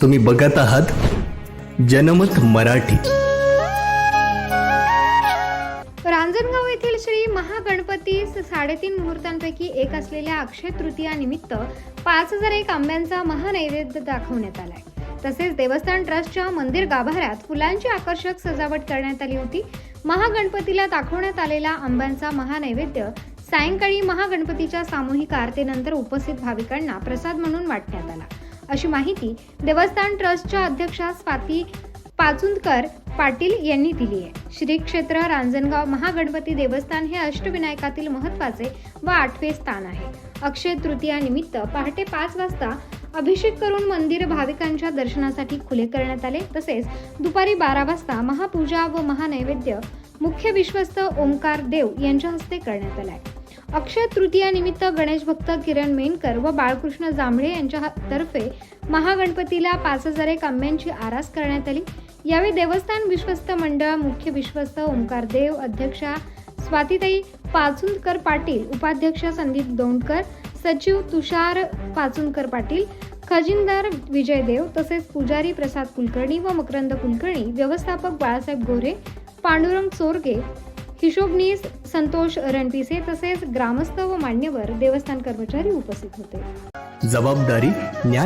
तुम्ही बघत आहात जनमत मराठी. रांजणगाव येथील श्री महागणपती साडेतीन मुहूर्तांपैकी एक असलेल्या अक्षय तृतीया निमित्त पाच हजार एक आंब्यांचा महानैवेद्य दाखवण्यात आलाय. तसेच देवस्थान ट्रस्टच्या मंदिर गाभाऱ्यात फुलांची आकर्षक सजावट करण्यात आली होती. महागणपतीला दाखवण्यात आलेला आंब्यांचा महानैवेद्य सायंकाळी महागणपतीच्या सामूहिक आरतीनंतर उपस्थित भाविकांना प्रसाद म्हणून वाटण्यात आला. अशी माहिती देवस्थान ट्रस्टच्या अध्यक्षा स्वाती पाचुंदकर पाटील यांनी दिली आहे. श्री क्षेत्र रांजणगाव महागणपती देवस्थान हे अष्टविनायकातील महत्त्वाचे व आठवे स्थान आहे. अक्षय तृतीया निमित्त पहाटे पाच वाजता अभिषेक करून मंदिर भाविकांच्या दर्शनासाठी खुले करण्यात आले. तसेच दुपारी बारा वाजता महापूजा व महानैवेद्य मुख्य विश्वस्त ओंकार देव यांच्या हस्ते करण्यात आलाय. अक्षय तृतीयानिमित्त गणेश भक्त किरण मेनकर व बाळकृष्ण जांभळे यांच्या तर्फे महागणपतीला पाच हजार एक आंब्यांची आरास करण्यात आली. यावेळी देवस्थान विश्वस्त मंडळ मुख्य विश्वस्त ओंकार देव अध्यक्षा स्वातीताई पाचुंदकर पाटील उपाध्यक्ष संदीप दोंडकर सचिव तुषार पाचुंदकर पाटील खजिनदार विजय देव तसेच पुजारी प्रसाद कुलकर्णी व मकरंद कुलकर्णी व्यवस्थापक बाळासाहेब गोरे पांडुरंग चोरगे हिशोबनीस संतोष रणपिसे तसेच ग्रामस्थ व मान्यवर देवस्थान कर्मचारी उपस्थित होते. जबाबदारी न्याय